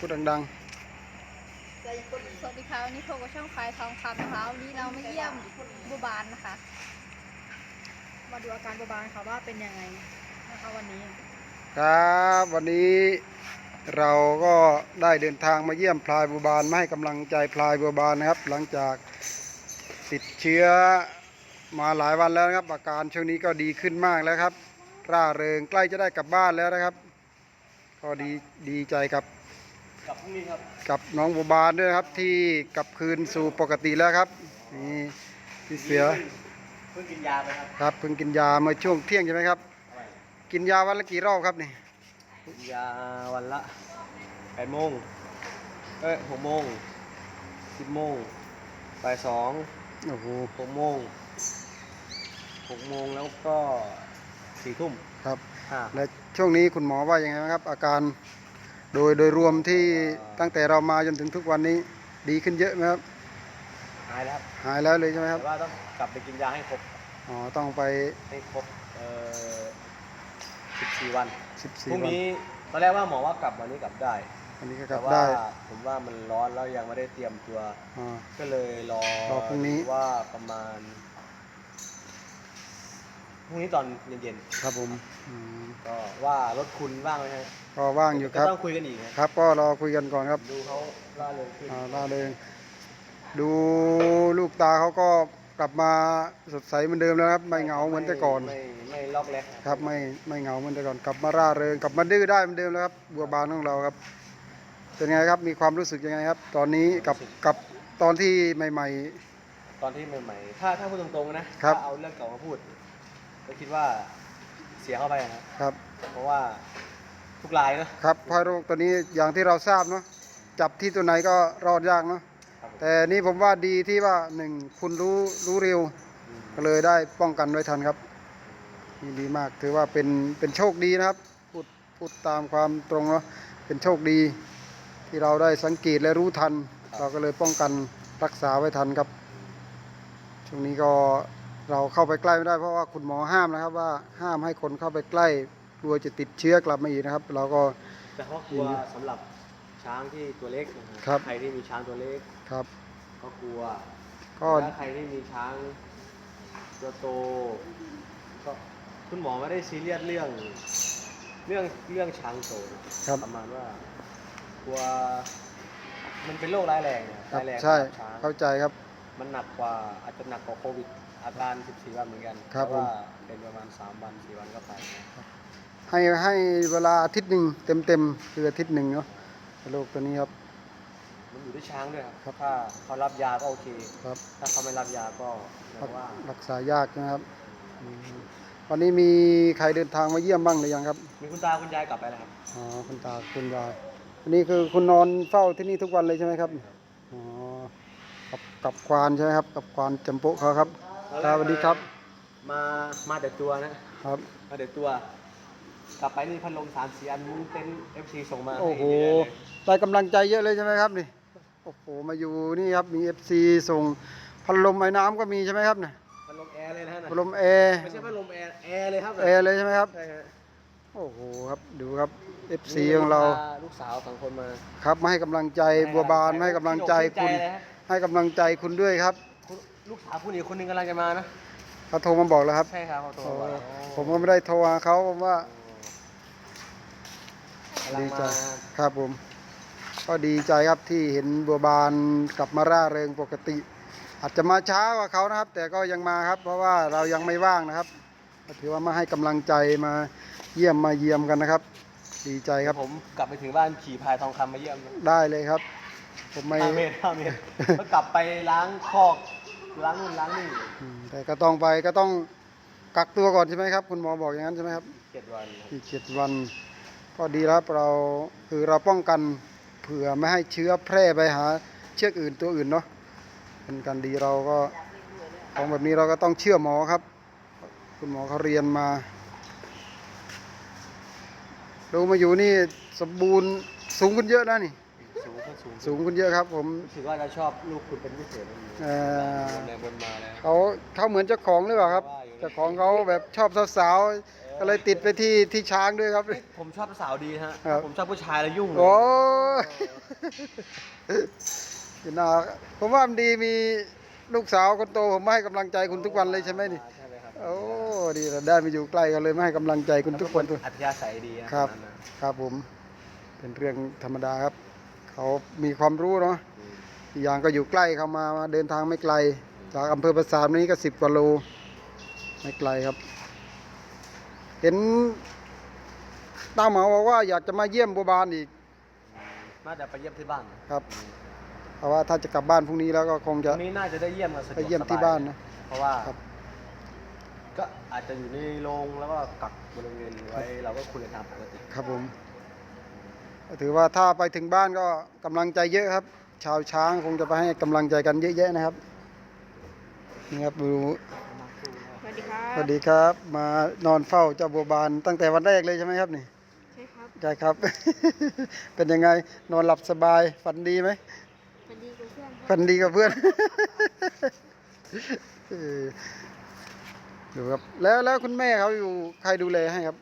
พูดดังสวัสดีค่ะวันนี้พบกับช่องคลายทองคำนะคะวันนี้เรามาเยี่ยมบัวบานนะคะ มาดูอาการบัวบานค่ะว่าเป็นยังไงนะคะวันนี้ ๆ ครับวันนี้เราก็ได้เดินทางมาเยี่ยมพลายบัวบานมาให้กำลังใจพลายบัวบานนะครับ หลังจากติดเชื้อมาหลายวันแล้วนะครับ อาการช่วงนี้ก็ดีขึ้นมากแล้วครับ ร่าเริงใกล้จะได้กลับบ้านแล้วนะครับ ก็ดีดีใจครับ กับพรุ่งนี้ครับ กับน้องบัวบานด้วยนะครับที่กลับคืนสู่ปกติแล้วครับนี่พี่เสือเพิ่งกินยาไปครับครับเพิ่งกินยาเมื่อช่วงเที่ยงใช่ไหมครับ กินยาวันละกี่รอบครับนี่กินยาวันละแปดโมงเอ้ยหกโมงสิบโมงบ่ายสองโอ้โหหกโมงหกโมงแล้วก็สี่ทุ่มครับ ห้า และช่วงนี้คุณหมอว่ายังไงบ้างครับ อาการ โดยโดยรวมที่ตั้งแต่เรามาจนถึงทุกวันนี้ดีขึ้นเยอะไหมครับหายแล้วครับหายแล้วเลยใช่ไหมครับแต่ว่าต้องกลับไปกินยาให้ครบอ๋อต้องไป ให้ครบเอ่อสิบสี่วัน14พรุ่งวันนี้ตอนแรกว่าหมอว่ากลับวันนี้กลับได้ อันนี้ก็กแต่ลับว่าได้ผมว่ามันร้อนแล้วยังไม่ได้เตรียมตัว อ๋อ ก็เลยรอรอพรุ่งนี้ ว่าประมาณ พรุ่งนี้ตอนเย็นครับผมอืมๆก็ว่ารถคุณว่างไหมฮะก็ว่างอยู่ครับก็ต้องคุยกันอีกนะครับ ก็รอคุยกันก่อนครับดูเขาล่าเริงขึ้นอ่าล่าเริงดูลูกตาเขาก็กลับมาสดใสเหมือนเดิมแล้วครับ ไม่เหงาเหมือนแต่ก่อน ไม่ไม่ล็อกแรกครับไม่ไม่เหงาเหมือนแต่ก่อนกลับมาร่าเริงกลับมาดื้อได้เหมือนเดิมแล้วครับ บัวบานของเราครับ เป็นไงครับมีความรู้สึกยังไงครับ ตอนนี้กับกับตอนที่ใหม่ ตอนที่ใหม่ๆถ้าถ้าพูดตรงๆนะครับ ถ้าเอาเรื่องเก่ามาพูด ก็คิดว่าเสียเข้าไปนะครับๆครับเพราะว่าทุกรายเนอะครับเพราะโรคตัวนี้อย่างที่เราทราบเนาะจับที่ตัวไหนก็รอดยากเนาะครับผมแต่นี่ผมว่าดีที่ว่าหนึ่งคุณรู้รู้เร็ว อืมก็เลยได้ป้องกันไว้ทันครับนี่ดีมากถือว่าเป็นเป็นโชคดีนะครับพูดพูดตามความตรงเนาะเป็นโชคดี ที่เราได้สังเกตและรู้ทัน เราก็เลยป้องกันรักษาไว้ทันครับช่วงนี้ก็ เราเข้าไปใกล้ไม่ได้เพราะว่าคุณหมอห้ามนะครับ ว่าห้ามให้คนเข้าไปใกล้กลัวจะติดเชื้อกลับมาอีกนะครับ เราก็ แต่เขากลัวสำหรับช้างที่ตัวเล็กนะฮะครับ ใครที่มีช้างตัวเล็กครับ ก็กลัวก็ ถ้าใครที่มีช้างตัวโตก็คุณหมอไม่ได้ซีเรียสเรื่อง เรื่องเรื่องช้างโตนะครับประมาณว่ากลัวมันเป็นโรคร้ายแรงเนี่ยครับร้ายแรงใช่ สำหรับช้างเข้าใจครับ มันหนักกว่าอาจจะหนักกว่าโควิด อาการ 14 วันเหมือนกันครับแต่ว่าเป็นประมาณ 3 วัน 4 วันก็ไปนะให้ให้เวลาอาทิตย์หนึ่งเต็มเต็มๆคืออาทิตย์หนึ่งเนาะโรคตัวนี้ครับ มันอยู่ที่ช้างด้วยครับครับถ้าเขารับยาก็โอเคครับ ถ้าเขาไม่รับยาก็แปลรักว่ารักษายากนะครับอืมวันนี้มีใครเดินทางมาเยี่ยมบ้างหรือยังครับ มีคุณตาคุณยายกลับไปแล้วครับอ๋อคุณตาคุณยายอันนี้คือคุณนอนเฝ้าที่นี่ทุกวันเลยใช่ไหมครับอ๋อกับกับควานใช่ไหมครับ กับควานจำโปะเขาครับ ครับสวัสดีครับ มามาแต่ตัวนะครับ มาเดี๋ยวตัว กลับไปนี่พัดลมสามสี่อันมุ้งเต็นเอฟซีส่งมาโอ้โหให้เยอะเลยได้กำลังใจเยอะเลยใช่ไหมครับนี่โอ้โหมาอยู่นี่ครับมีเอฟซีส่งพัดลมไอ้น้ำก็มีใช่ไหมครับเนี่ยพัดลมแอร์เลยนะฮะพัดลมแอร์ไม่ใช่พัดลมแอร์แอร์เลยครับแอร์เลยใช่ไหมครับใช่ฮะโอ้โหครับดูครับเอฟซีของเราพลูกสาวสองคนมาครับมาให้กำลังใจบัวบานมาให้กำลังใจคุณชื่นเลยฮะให้กำลังใจคุณด้วยครับคุณ ลูกสาวคุณอีกคนนึงกำลังจะมานะเขาโทรมาบอกแล้วครับ ใช่ครับเขาโทรโอ้มาผมก็ไม่ได้โทรหาเขาผมว่า กำลังดีใจมาครับผม ก็ดีใจครับที่เห็นบัวบานกลับมาร่าเริงปกติ อาจจะมาช้ากว่าเขานะครับ แต่ก็ยังมาครับ เพราะว่าเรายังไม่ว่างนะครับก็ถือว่ามาให้กำลังใจมาเยี่ยมมาเยี่ยมกันนะครับ ดีใจครับผมกลับไปถึงบ้านขี่พายทองคำมาเยี่ยมนะได้เลยครับ ผมไม่ห้าเมตรห้าเมตรก็กลับไปล้างคอก ล้างนู่นล้างนี่อืมแต่ก็ต้องไปก็ต้องกักตัวก่อนใช่ไหมครับ คุณหมอบอกอย่างนั้นใช่ไหมครับเจ็ดวันครับอีกเจ็ดวัน ก็ดีแล้วเราคือเราป้องกันเผื่อไม่ให้เชื้อแพร่ไปหาเชือกอื่นตัวอื่นเนาะเป็นการดีเราก็ของแบบนี้เราก็ต้องเชื่อหมอครับ คุณหมอเขาเรียนมา ดูมาอยู่นี่สมบูรณ์สูงขึ้นเยอะนะนี่ สูงก็สูงสูงขึ้นเยอะครับ ผมรู้สึกว่าจะชอบลูกคุณเป็นพิเศษเลยเอ่อบนในบนมาแล้ว เขาเขาเหมือนเจ้าของหรือเปล่าครับเจ้าของเขาแบบชอบสาวๆก็เลยติดไปที่ที่ช้างด้วยครับ ผมชอบสาวดีฮะ ครับ ผมชอบผู้ชายแล้วยุ่งเลยโอ้ยคุณนาผมว่ามันดีมีลูกสาวคนโตผมมาให้กำลังใจคุณทุกวันเลยใช่ไหมนี่ใช่ไหมครับโอ้ดีเราได้มาอยู่ใกล้กันเลยมาให้กำลังใจคุณทุกคนแล้วอัธยาศัยดีนะครับตอนนั้นนะครับผมเป็นเรื่องธรรมดาครับ เขามีความรู้เนาะอืมอีกอย่างก็อยู่ใกล้เขามามาเดินทางไม่ไกล จากอำเภอประสาทนี้ก็สิบกว่าโลไม่ไกลครับ เห็นตาเหมาบอกว่าอยากจะมาเยี่ยมบัวบานอีกน่าจะไปเยี่ยมที่บ้านครับเพราะว่าถ้าจะกลับบ้านพรุ่งนี้แล้วก็คงจะวันนี้น่าจะได้เยี่ยมกันสะดวกไปเยี่ยมสบที่บ้านนะเพราะว่าครับก็อาจจะอยู่ในโรงแล้วก็กักบริเวณไว้เราก็คุยกันตามปกติครับผมก็ ถือว่าถ้าไปถึงบ้านก็กำลังใจเยอะครับ ชาวช้างคงจะไปให้กำลังใจกันเยอะแยะนะครับนี่ครับดูสวัสดีครัสบวัสดีครับ มานอนเฝ้าเจ้าบัวบานตั้งแต่วันแรกเลยใช่ไหมครับนี่ใช่ครับใช่ครับ เป็นยังไงนอนหลับสบายฝันดีไหมสวัสดีกับเพื่อนครับฝันดีกับเพื่อนเออดูครับแล้วแล้วคุณแม่เขาอยู่ใครดูแลให้ครับ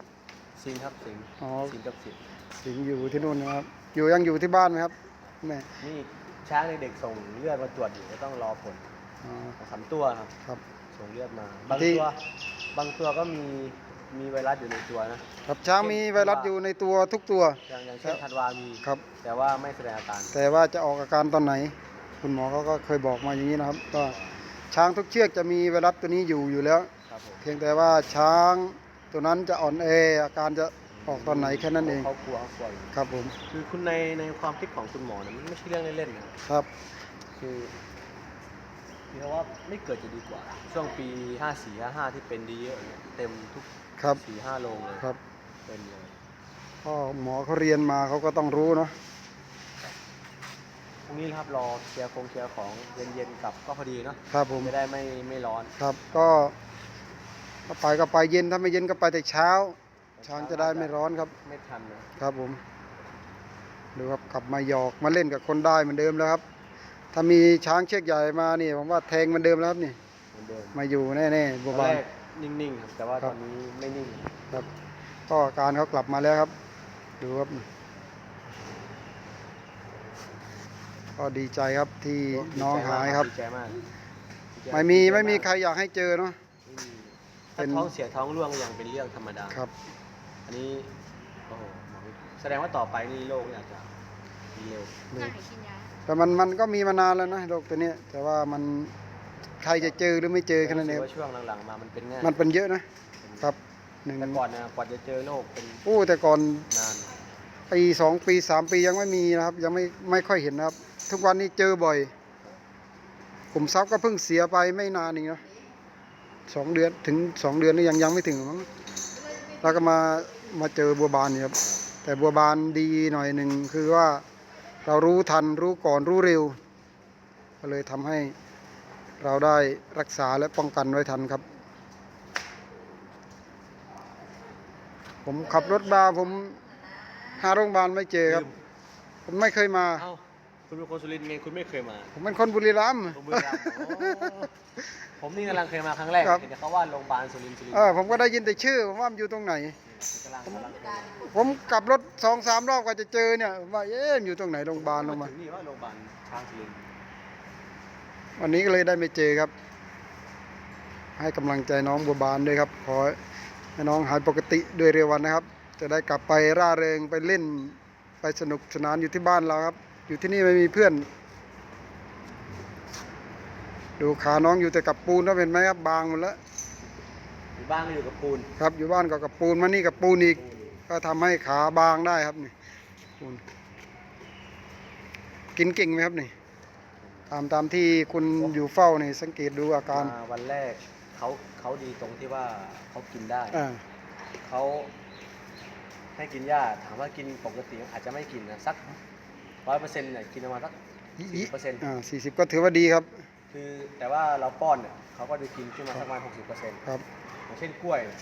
สิงห์ครับสิงห์อ๋อสิงห์กับสิงห์ สิงห์อยู่ที่นู่นนะครับ อยู่ยังอยู่ที่บ้านไหมครับแม่นี่ช้างเด็กๆส่งเลือดมาตรวจอยู่ก็ต้องรอผลอ๋อของสามตัวครับ ครับ ส่งเลือดมา บางที่ ตัว บางตัวก็มีมีไวรัสอยู่ในตัวนะครับช้างมีไวรัสอยู่ในตัวทุกตัว อย่างอย่างเช่นธันวามี ครับ แต่ว่าไม่แสดงอาการแต่ว่าจะออกอาการตอนไหน คุณหมอเขาก็เคยบอกมาอย่างนี้นะครับก็ช้างทุกเชือกจะมีไวรัสตัวนี้อยู่อยู่แล้ว ครับผมเพียงแต่ว่าช้างตัวนั้นจะอ่อนแออาการจะ ออกตอนไหนแค่นั้นเองเขากลัวเขากลัวอยู่ครับผมคือคุณในในความคิดของคุณหมอเนี่ยมันไม่ใช่เรื่องเล่นๆนะครับ คือคือเขาว่าไม่เกิดจะดีกว่า ช่วงปี 54 55 ที่เป็นดีเยอะเนี่ยเต็มทุกครับ สี่ห้าโรงเลยครับเป็นเลยก็หมอเขาเรียนมาเขาก็ต้องรู้เนาะพรุ่งนี้นะครับรอเคลียร์คงเคลียร์ของเย็นๆกลับก็พอดีเนาะครับผมจะได้ไม่ไม่ร้อน ครับก็ถ้าไปก็ไปเย็นถ้าไม่เย็นก็ไปแต่เช้า ช้างจะได้ไม่ร้อนครับ ไม่ทันนะครับผม ดูครับกลับมาหยอกมาเล่นกับคนได้เหมือนเดิมแล้วครับ ถ้ามีช้างเชือกใหญ่มานี่ผมว่าแทงเหมันเดิมแล้วครับนี่เหมือนเดิมมาอยู่แน่ๆบัวตอนบาแรนกนิ่งๆครับแต่ว่าครัตบ อนนี้ไม่นิ่งครับก็อาการเขากลับมาแล้วครับ ดูครับ ก็ดีใจครับที่น้องหายครับ ดีใจมากดีใจไม่มีดีใจไม่มีากใครอยากให้เจอเนาะอืมเป็ถ้านท้องเสียท้องร่วงยังเป็นเรื่องธรรมดาครับ อันนี้โอ้โหหมอไม่แสดงว่าต่อไปนี่โรคนี่อาจจะดีเร็วน่าให้กินยาแต่มันมันก็มีมานานแล้วนะโรคตัวเนี้ยแต่ว่ามันใครจะเจอหรือไม่เจอแค่นั้นเองรู้สึกว่าช่วงหลังๆมามันเป็นง่ายมันเป็นเยอะนะครับหนึ่งแต่ก่อนนะกว่าจะเจอโรคเป็นโอ้แต่ก่อนนานปีสองปีสามปียังไม่มีนะครับ ยังไม่ไม่ค่อยเห็นนะครับ ทุกวันนี้เจอบ่อยผมทรัพย์ก็เพิ่งเสียไปไม่นานเองนะสองเดือนถึงสองเดือนนี่ยังยังไม่ถึงมั้งแล้วก็มา มาเจอบัวบานนี่ครับแต่บัวบานดีหน่อยหนึ่งคือว่าเรารู้ทันรู้ก่อนรู้เร็ว ก็เลยทำให้เราได้รักษาและป้องกันไว้ทันครับ ผมขับรถมาผมหาโรงพยาบาลไม่เจอครับ ผมไม่เคยมา เอ้าคุณเป็นคนสุรินทร์ไงคุณไม่เคยมาผมเป็นคนบุรีรัมย์ ผมบุรีรัมย์โอ้ผมนี่กำลังเคยมาครั้งแรกครับ เห็นแต่เขาว่าโรงพยาบาลสุรินทร์สุรินทเอร์อผมก็ได้ยินแต่ชื่อผมว่ามันอยู่ตรงไหน ผมกลับรถสองสามรอบกว่าจะเจอเนี่ยว่าเอ๊ะอยู่ตรงไหนโรงพยาบาลลงมามาถึงนี่ว่าโรงพยาบาลช้างศิรินวันนี้ก็เลยได้ไม่เจอครับ ให้กำลังใจน้องบัวบานด้วยครับขอให้น้องหายปกติด้วยเร็ววันนะครับ จะได้กลับไปร่าเริงไปเล่นไปสนุกสนานอยู่ที่บ้านเราครับ อยู่ที่นี่ไม่มีเพื่อน ดูขาน้องอยู่แต่กับปูนแล้วเห็นไหมครับบางหมดแล้ว อยู่บ้านก็อยู่กับปูนครับอยู่บ้านก็กับปูนมานี่กับปูนอีก ก็ทำให้ขาบางได้ครับนี่ปูนกินเก่งไหมครับนี่ตามตามที่คุณอยู่เฝ้านี่สังเกตดูอาการมาวันแรกเขาเขาดีตรงที่ว่าเขากินได้อ่าเขาให้กินหญ้าถามว่ากินปกติอาจจะไม่กินนะสักร้อยเปอร์เซ็นต์เนี่ยกินประมาณสัก40%อ่าสี่สิบก็ถือว่าดีครับ คือแต่ว่าเราป้อนเนี่ยเขาก็จะกินขึ้นมาสักประมาณหกสิบเปอร์เซ็นต์ครับ อย่างเช่นกล้วยเนี่ย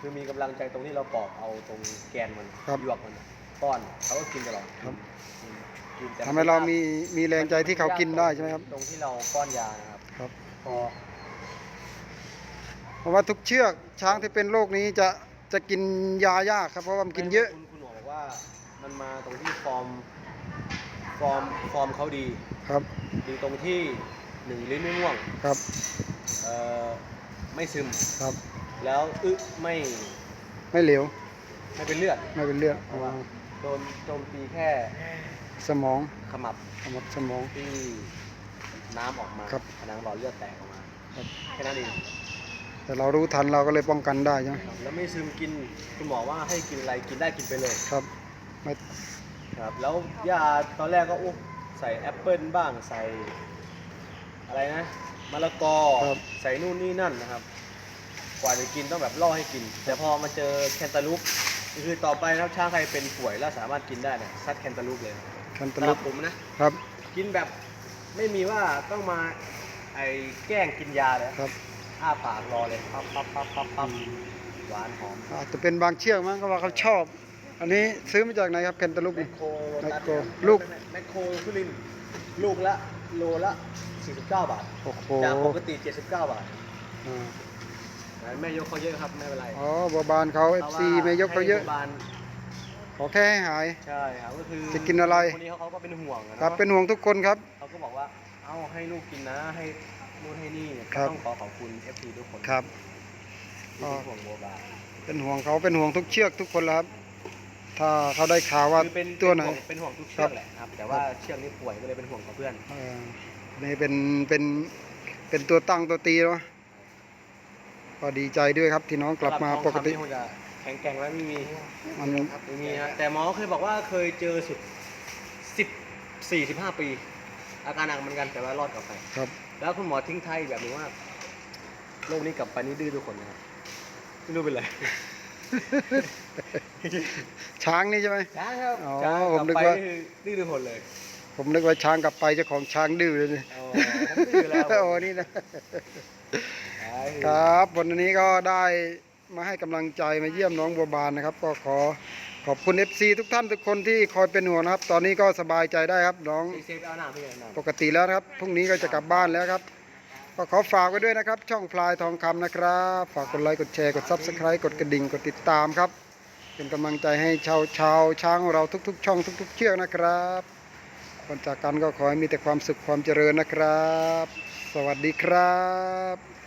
คือมีกำลังใจตรงที่เราปอกเอาตรงแกนมันครับ หยวกมันป้อนเขาก็กินตลอดครับกินกินแต่ทำให้เรามีมีแรงใจที่เขากินได้ใช่ไหมครับ ตรงที่เราป้อนยานะครับครับ พอเพราะว่าทุกเชือกช้างที่เป็นโรคนี้จะจะกินยายากครับเพราะว่ามันกินเยอะ คุณคุณหมอบอกว่ามันมาตรงที่ฟอร์มฟอร์มฟอร์มเขาดี ครับดีตรงที่หนึ่งลิ้นไม่ม่วงครับเอ่อไม่ซึม ครับ แล้วอึไม่ไม่เหลวไม่เป็นเลือดไม่เป็นเลือดเพราะว่าโดนโจมตีแค่สมองขมับสมองสมอง ที่น้ำออกมาครับผนังหลอดเลือดแตกออกมาครับ แค่นั้นเองแต่เรารู้ทันเราก็เลยป้องกันได้ใช่ไหมครับแล้วไม่ซึมกินคุณหมอว่าให้กินอะไรกินได้กินไปเลยครับไม่ครับแล้วยาตอนแรกก็อุ๊ยใส่แอปเปิลบ้างใส่อะไรนะมะละกอครับ ใส่นู่นนี่นั่นนะครับ กว่าจะกินต้องแบบล่อให้กิน แต่พอมาเจอแคนตาลูปคือต่อไปนะครับช้างใครเป็นป่วยแล้วสามารถกินได้เนี่ยซัดแคนตาลูปเลยแคนตาสำหลูรัปบผมนะ ครับกินแบบไม่มีว่าต้องมาไอ้แกล้งกินยาเลยครับ อ้าปากรอเลยปั๊บปั๊บปั๊บปั๊บปั๊บหวานหอมอาจจะเป็นบางเชือกมั้งก็ว่าเขาชอบ อันนี้ซื้อมาจากไหนครับแคนตาลูปแมนี่ คโครแมคโครตัดลูก แมคโครสุรินทร์ลูกละโลละ 49 บาท โอ้โหจากปกติ 79 บาท อ่า แม่ยกเขาเยอะครับไม่เป็นไรอ๋อบัวบานเขา FC ไม่ยกเขาเยอะให้โรงพยาบาลขอแค่ให้หายใช่ครับก็คือจะกินอะไรคนนี้เขาก็เป็นห่วงอะครับเนาะเป็นห่วงทุกคนครับเขาก็บอกว่าเอาให้ลูกกินนะให้นู่นให้นี่ครับต้องขอขอบคุณ FC ทุกคนครับที่เป็นห่วงโบบาเป็นห่วงเขาเป็นห่วงทุกเชือกทุกคนแล้วครับถ้าเขาได้ข่าวว่าคือเป็นตัวไหนเป็นห่วงเป็นห่วงทุกเชืครัอบกแหละครับ แต่ว่าเชือกนี้ป่วยก็เลยเป็นห่วงกับเพื่อนเอ่อนี่เป็นเป็นเป็นตัวตั้งตัวตีเนาะ ก็ดีใจด้วยครับที่น้องกลับมาสำหปกติทองคำนี่คงจะแข็งแกร่งแล้วไม่มีมันไม่มีฮะแต่หมอเคยบอกว่าเคยเจอสุดสิบสี่สิบห้าปี อาการหนักเหมือนกันแต่ว่ารอดกลับไป ครับ แล้วคุณหมอทิ้งท้ายอีกแบบหนึงว่าโรคนี้กลับไปนี่ดื้อทุกคนนะครับไม่รู้เป็นไรช้างนี่ใช่ไหม ช้างครับอ๋อช้างผมนึกกลับไปว่านี่คือดื้อทุกคนเลยผมนึกว่าช้างกลับไปเจ้าของช้างดื้อเลยนี่ อ๋อผมดื้อแล้ว โอ้นี่นะใช่ ครับ วันนี้ก็ได้มาให้กำลังใจมาเยี่ยมน้องบัวบานนะครับ ก็ขอขอบคุณ FC ทุกท่านทุกคนที่คอยเป็นห่วงนะครับ ตอนนี้ก็สบายใจได้ครับน้องเซฟเอาหน้าพี่เอาหน้าปกติแล้วนะครับพรุ่งนี้ก็จะกลับบ้านแล้วครับ ก็ขอฝากไว้ด้วยนะครับ ช่องพลายทองคำนะครับ ฝากกดไลค์กดแชร์กดซับสไครต์กดกระดิ่งกดติดตามครับ เป็นกำลังใจให้ชาวชาวช้างของเราทุก ๆ ช่องทุก ๆ เชือกนะครับก่อนจากกันก็ขอให้มีแต่ความสุขความเจริญนะครับ สวัสดีครับ